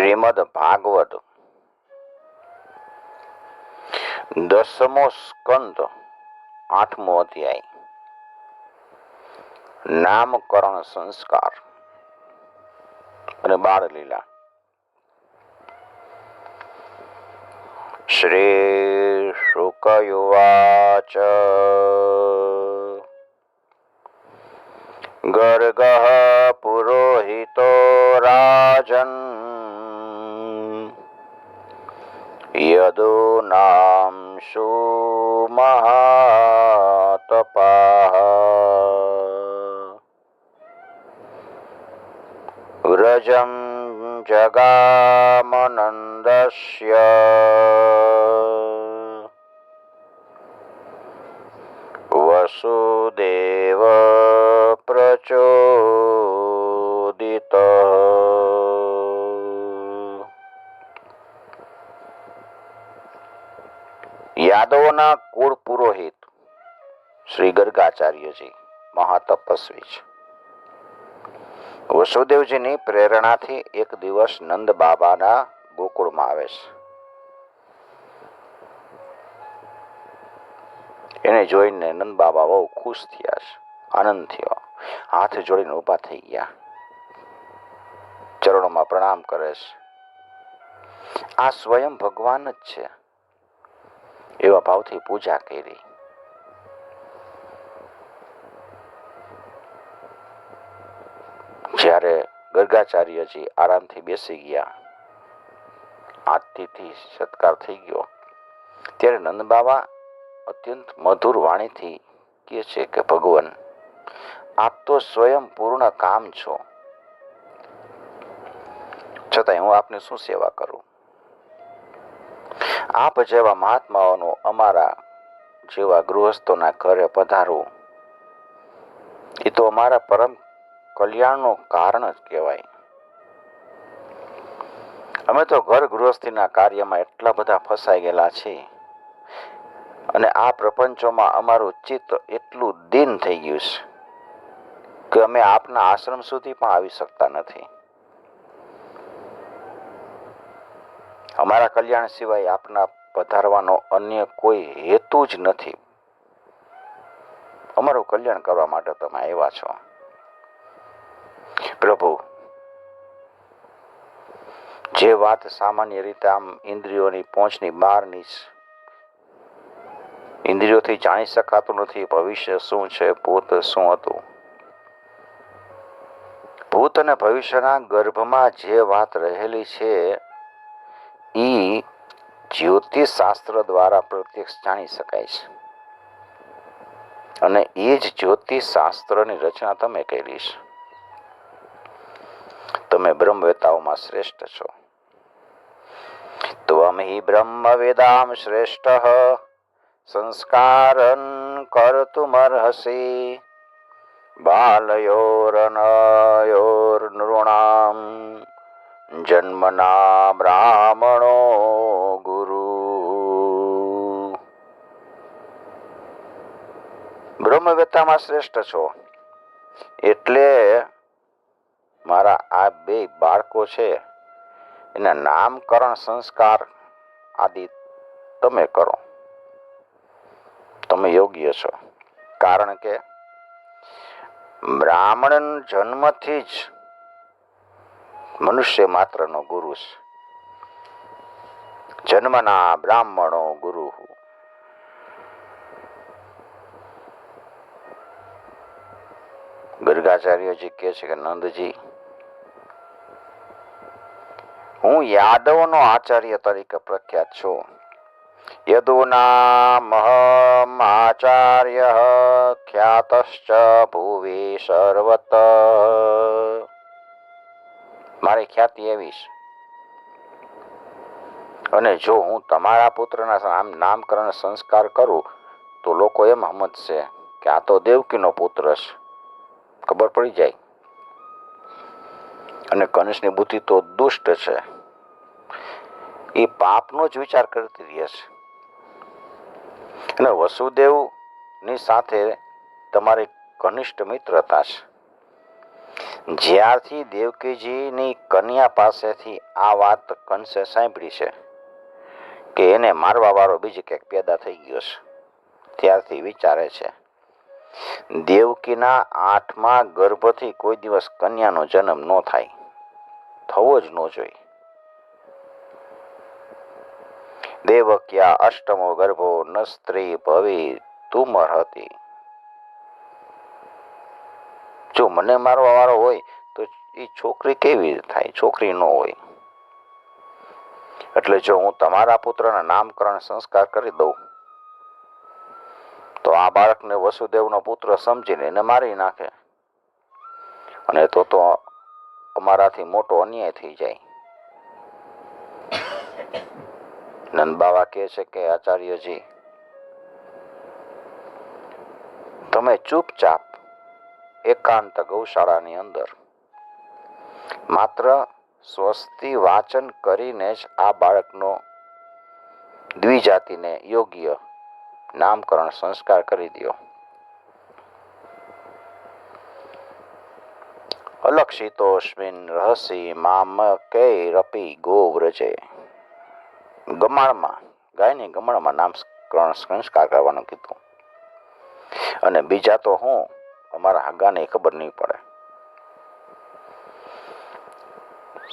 શ્રીમદ ભાગવત. દસમો સ્કંદ, આઠમો અધ્યાય. નામકરણ સંસ્કાર. અને બાળલીલા. શ્રી શુકયુવાચ ગર્ગ પુરોહિતો રાજન. યદુનામ સુમહાતપાઃ વ્રજમ જગામનંદસ્ય વસુદેવ યાદવોના કુળ પુરોહિત શ્રી ગર્ગાચાર્યજી મહાતપસ્વી છે. વસુદેવજીની પ્રેરણાથી એક દિવસ નંદ બાબાના ગોકુળમાં આવે છે. એને જોઈને નંદ બાબા બહુ ખુશ થયા છે, આનંદ થયો. હાથ જોડીને ઊભા થઈ ગયા. ચરણોમાં પ્રણામ કરે છે. આ સ્વયં ભગવાન જ છે. એવા ભાવથી પૂજા કરી. જ્યારે ગર્ગાચાર્યજી આરામથી બેસી ગયા આરતીથી સત્કાર થઈ ગયો. ત્યારે નંદ બાબા અત્યંત મધુર વાણીથી કહે છે કે, ભગવાન, આપ તો સ્વયં પૂર્ણ કામ છો. છતાંય હું આપને શું સેવા કરું? આપ જેવા મહાત્માઓનું અમારા જેવા ગૃહસ્થોના ઘરે પધારવું એ તો અમારા પરમ કલ્યાણનું કારણ જ કહેવાય. અમે તો ઘર ગૃહસ્થીના કાર્યમાં એટલા બધા ફસાઈ ગયેલા છીએ. અને આ પ્રપંચોમાં અમારું ચિત્ત એટલું દિન થઈ ગયું છે કે અમે આપના આશ્રમ સુધી પણ આવી શકતા નથી. અમારા કલ્યાણ સિવાય આપના પધારવાનો અન્ય કોઈ હેતુ જ નથી. અમારું કલ્યાણ કરવા માટે તમે આવ્યા છો. પ્રભુ, જે વાત સામાન્ય રીતે આમ ઇન્દ્રિયોની પહોંચની બહારની ઇન્દ્રિયોથી જાણી શકાતું નથી, ભવિષ્ય શું છે, ભૂત શું હતું? ભૂત અને ભવિષ્યના ગર્ભમાં જે વાત રહેલી છે ઈ જ્યોતિષ શાસ્ત્ર દ્વારા પ્રત્યક્ષ જાણી શકાય છે. અને એ જ જ્યોતિષ શાસ્ત્રની રચના તમે કરી છે. તમે બ્રહ્મવેતાઓમાં શ્રેષ્ઠ છો. ત્વમ હિ બ્રહ્મવેદામ શ્રેષ્ઠ. સંસ્કારન કર્તુમર્હસી. બાલયોરનયોર્નૃણામ. જન્મના બ્રાહ્મણો ગુરુ બ્રહ્મવેતામાં શ્રેષ્ઠ છો. એટલે મારા આ બે બાળકો છે, એના નામકરણ સંસ્કાર આદિ તમે કરો. તમે યોગ્ય છો. કારણ કે બ્રાહ્મણ જન્મથી જ મનુષ્ય માત્રનો ગુરુ જન્મના બ્રાહ્મણો ગુરુ ગર્ગાચાર્યજી કહે છે કે, નંદજી, હું યાદવનો આચાર્ય તરીકે પ્રખ્યાત છું. યદુનામહમાચાર્ય ખ્યાતશ્ચ ભુવિ મારી ખ્યાતિ એવી છે. અને જો હું તમારા પુત્રના આમ નામકરણ સંસ્કાર કરું, તો લોકો એમ સમજશે કે આ તો દેવકીનો પુત્ર છે. ખબર પડી જાય. અને કનિષ્ઠની બુદ્ધિ તો દુષ્ટ છે. એ પાપનો જ વિચાર કરતી રહે છે. અને વસુદેવની સાથે તમારી ઘનિષ્ઠ મિત્રતા છે. જ્યારથી દેવકીજીની કન્યા પાસેથી આ વાત કંસે સાંભળી છે કે એને મારવા વાળો બીજી ક્યાંક પેદા થઈ ગયો છે. ત્યારથી વિચારે છે, દેવકીના આઠમા ગર્ભથી કોઈ દિવસ કન્યાનો જન્મ ન થાય, થવો જ ન જોઈએ. દેવક્યા, અષ્ટમો ગર્ભો ન સ્ત્રી ભવી, તુમર હતી. જો મને મારવા વાળો હોય, તો એ છોકરી કેવી થાય? છોકરી ન હોય. એટલે જો હું તમારા પુત્રના નામકરણ સંસ્કાર કરી દઉં, તો આ બાળકને વસુદેવનો પુત્ર સમજીને એને મારી નાખે. અને તો તો અમારાથી મોટો અન્યાય થઈ જાય. નંદબાવા કહે છે કે, આચાર્યજી, તમે ચૂપચાપ એકાંત ગૌશાળાની અંદર. માત્ર સ્વસ્તિ વાચન કરીને જ આ બાળકનો દ્વિજાતિને યોગ્ય નામકરણ સંસ્કાર કરી દો અલક્ષિતોસ્મિન રહસી મામ કૈરપી ગોવ્રજે. ગમાણમાં, ગાયની ગમાણમાં નામકરણ સંસ્કાર કરવાનું કીધું. અને બીજા તો હું અમારા હગાને ખબર નહીં પડે.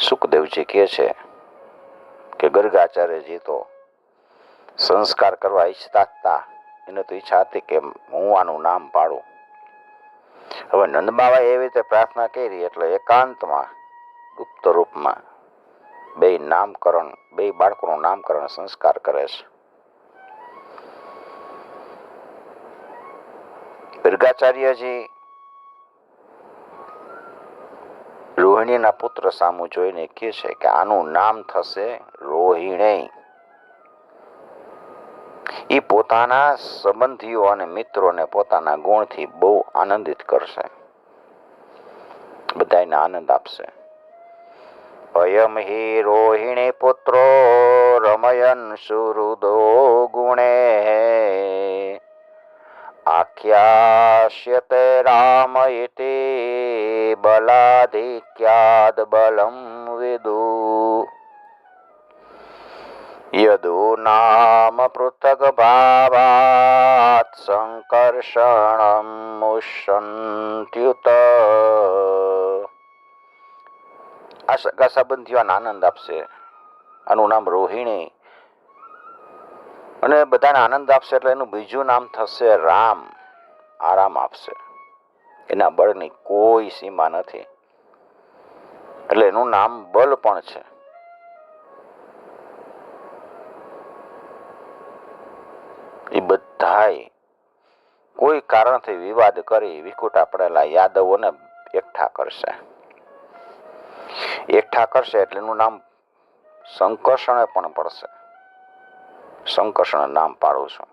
સુખદેવજી કહે છે કે ગર્ગાચાર્યજી તો સંસ્કાર કરવા ઈચ્છતા હતા એને તો ઈચ્છા હતી કે હું આનું નામ પાડું. હવે નંદબાબાએ એવી રીતે પ્રાર્થના કરી એટલે એકાંતમાં, ગુપ્ત રૂપમાં બે નામકરણ, બે બાળકોનું નામકરણ સંસ્કાર કરે છે. ગર્ગાચાર્યજી રોહિણીના પુત્ર સામુ જોઈને કહે છે કે આનું નામ થશે રોહિણી. એ પોતાના સંબંધીઓ અને મિત્રોને પોતાના ગુણથી બહુ આનંદિત કરશે. બધાને આનંદ આપશે. અયમ હિ રોહિણી પુત્રો રમયન સુરુદો ગુણે આખ્યાસ્યતે રામ ઇતિ બલાધિક્યાદ બલમ વિદુ યદુ નામ પૃથક ભાવાત સંકર્ષણમ મુષંત્યુત આ સગા સંબંધીઓને આનંદ આપશે આનું નામ રોહિણી અને બધાને આનંદ આપશે એટલે એનું બીજું નામ થશે રામ. આરામ આપશે. એના બળની કોઈ સીમા નથી. એટલે એનું નામ બલ પણ છે. એ બધાય કોઈ કારણથી વિવાદ કરી વિકુટા પડેલા યાદવોને એકઠા કરશે. એકઠા કરશે એટલે એનું નામ સંકર્ષણે પણ પડશે. સંકર્ષણ નામ પાડું છું.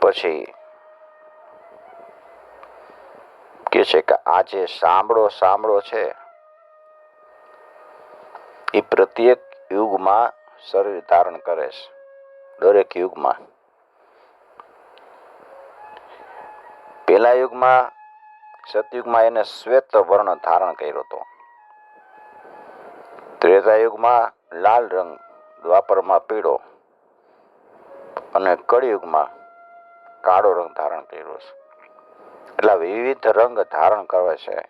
પછી કે છે કે આ જે સાંભળો સાંભળો છે, એ પ્રત્યેક યુગમાં શરીર ધારણ કરે છે. દરેક યુગમાં. પેલા યુગમાં, સતયુગમાં એને શ્વેત વર્ણ ધારણ કર્યો હતો. ત્રેતા યુગમાં લાલ રંગ દ્વાપરમાં પીળો અને કળિયુગમાં કાળો રંગ ધારણ કર્યો છે. એટલે વિવિધ રંગ ધારણ કરે છે.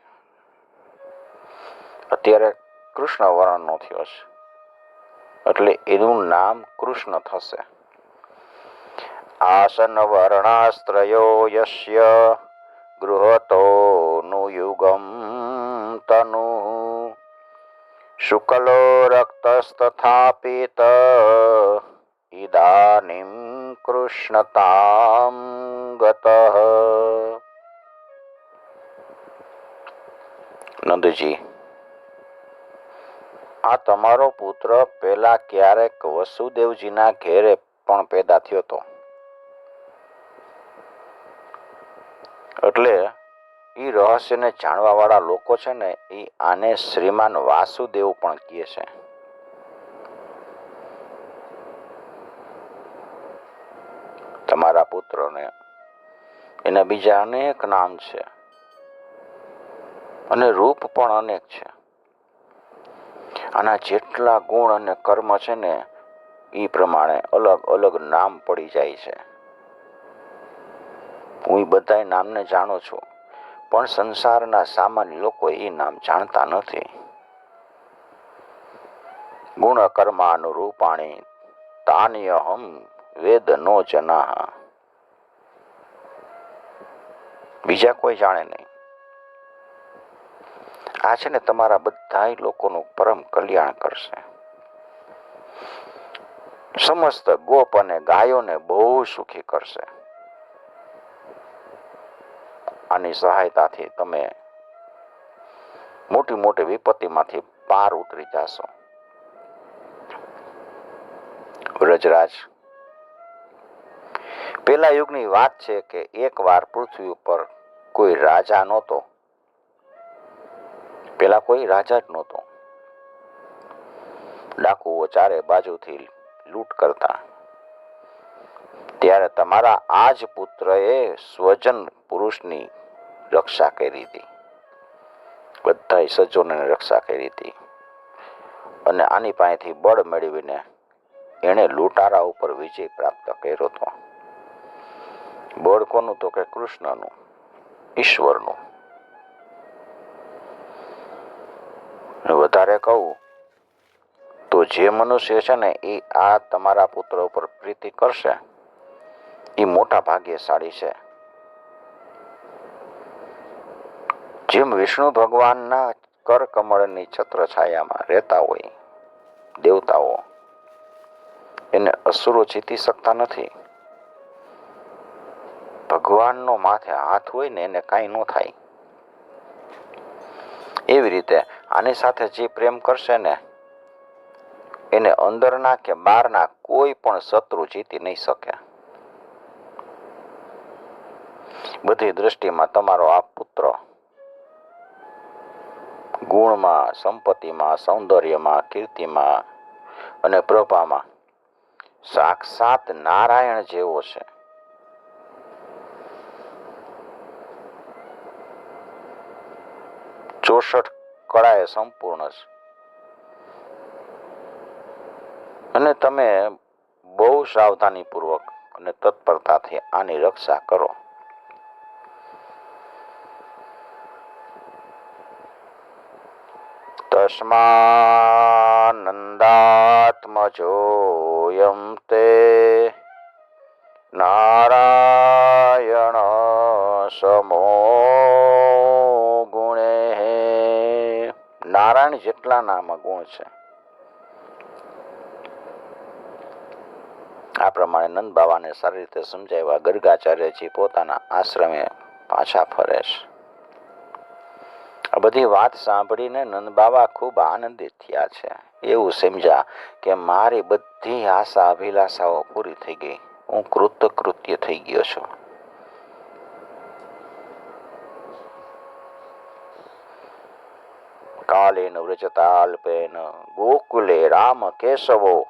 અત્યારે કૃષ્ણ વર્ણનો થયો છે. એટલે એનું નામ કૃષ્ણ થશે. આસન વર્ણાસ્ત્રયો યસ્ય ગૃહતો નું યુગમ તનુ શુકલો રક્તಸ್ತથાપિત ઇદાનીમ કૃષ્ણતામ ગત નંદજી આ તમારો પુત્ર પેલા ક્યારેક વસુદેવજીના ઘેરે પણ પેદા થયો હતો. એટલે એ રહસ્યને જાણવાવાળા લોકો છે ને એ આને શ્રીમાન વાસુદેવ પણ કહે છે. તમારા પુત્રને. એના બીજા અનેક નામ છે. અને રૂપ પણ અનેક છે. આના જેટલા ગુણ અને કર્મ છે ને એ પ્રમાણે અલગ અલગ નામ પડી જાય છે. હું એ બધા નામને જાણું છું. પણ સંસારના સામાન્ય લોકો એ નામ જાણતા નથી. ગુણ કર્માનુરૂપાણી તાન્યહમ વેદ નો જના બીજા કોઈ જાણે નહીં. આ છે ને તમારા બધા લોકોનું પરમ કલ્યાણ કરશે. સમસ્ત ગોપ અને ગાયોને બહુ સુખી કરશે. આની સહાયતાથી તમે મોટી મોટી વિપત્તિમાંથી પાર ઉતરી જશો. વ્રજરાજ, પેલા યુગની વાત છે કે એકવાર પૃથ્વી ઉપર કોઈ રાજા નહોતો. પેલા કોઈ રાજા જ નહોતો. ડાકુઓ ચારે બાજુથી લૂંટ કરતા. ત્યારે તમારા આ જ પુત્રએ સ્વજન પુરુષની રક્ષા કરી હતી. બધા સજ્જનોની રક્ષા કરી હતી. અને આની પાસેથી બળ મેળવીને એણે લૂંટારા ઉપર વિજય પ્રાપ્ત કર્યો હતો. બળ કોનું તો કે કૃષ્ણનું, ઈશ્વરનું. વધારે કહું, તો જે મનુષ્ય છે ને, એ આ તમારા પુત્ર ઉપર પ્રીતિ કરશે, એ મોટા ભાગ્યશાળી છે. જેમ વિષ્ણુ ભગવાનના કર કમળની છત્ર છાયામાં રહેતા હોય, દેવતાઓ એને અસુરો જીતી શકતા નથી. ભગવાનનો માથે હાથ હોય ને એને કાંઈ ન થાય. એવી રીતે આની સાથે જે પ્રેમ કરશે ને, એને અંદરના કે બહારના કોઈ પણ શત્રુ જીતી નહીં શકે. બધી દૃષ્ટિમાં તમારો આ પુત્ર ગુણમાં, સંપત્તિમાં, સૌંદર્યમાં, કીર્તિમાં અને પ્રભામાં. સાક્ષાત નારાયણ જેવો છે. ચોસઠ કળાએ સંપૂર્ણ છે. અને તમે બહુ સાવધાનીપૂર્વક અને તત્પરતાથી આની રક્ષા કરો. તસ્માનંદાત્મજોયમ તે નારાયણ સમો ગુણે નારાયણ જેટલા નામ ગુણ છે। આ પ્રમાણે નંદ બાવાને સારી રીતે સમજાવ્યા. ગર્ગાચાર્યજી પોતાના આશ્રમે પાછા ફરે છે. આ બધી વાત સાંભળીને નંદ બાવા ખૂબ આનંદિત થયા છે. એવું સમજ્યા કે મારી બધી આશા, અભિલાષાઓ પૂરી થઈ ગઈ. હું કૃતકૃત્ય થઈ ગયો છું. કાલેન વ્રજતાલ્પેન ગોકુલે રામ કેશવો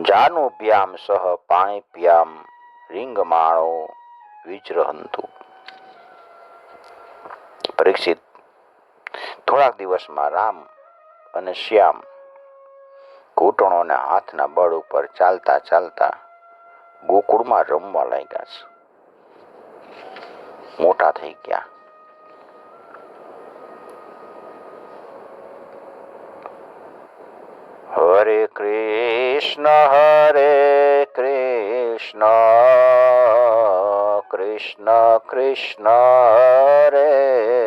જાનુભ્યામ સહ પાણીભ્યામ રિંગમાણો વિજરહંતુ. પરીક્ષિત. થોડાક દિવસમાં રામ અને શ્યામ ઘૂંટણોને હાથના બળ ઉપર ચાલતા ચાલતા ગોકુળમાં રમવા લાગ્યા છે. મોટા થઈ ગયા. હરે કૃષ્ણ હરે કૃષ્ણ કૃષ્ણ કૃષ્ણ, હરે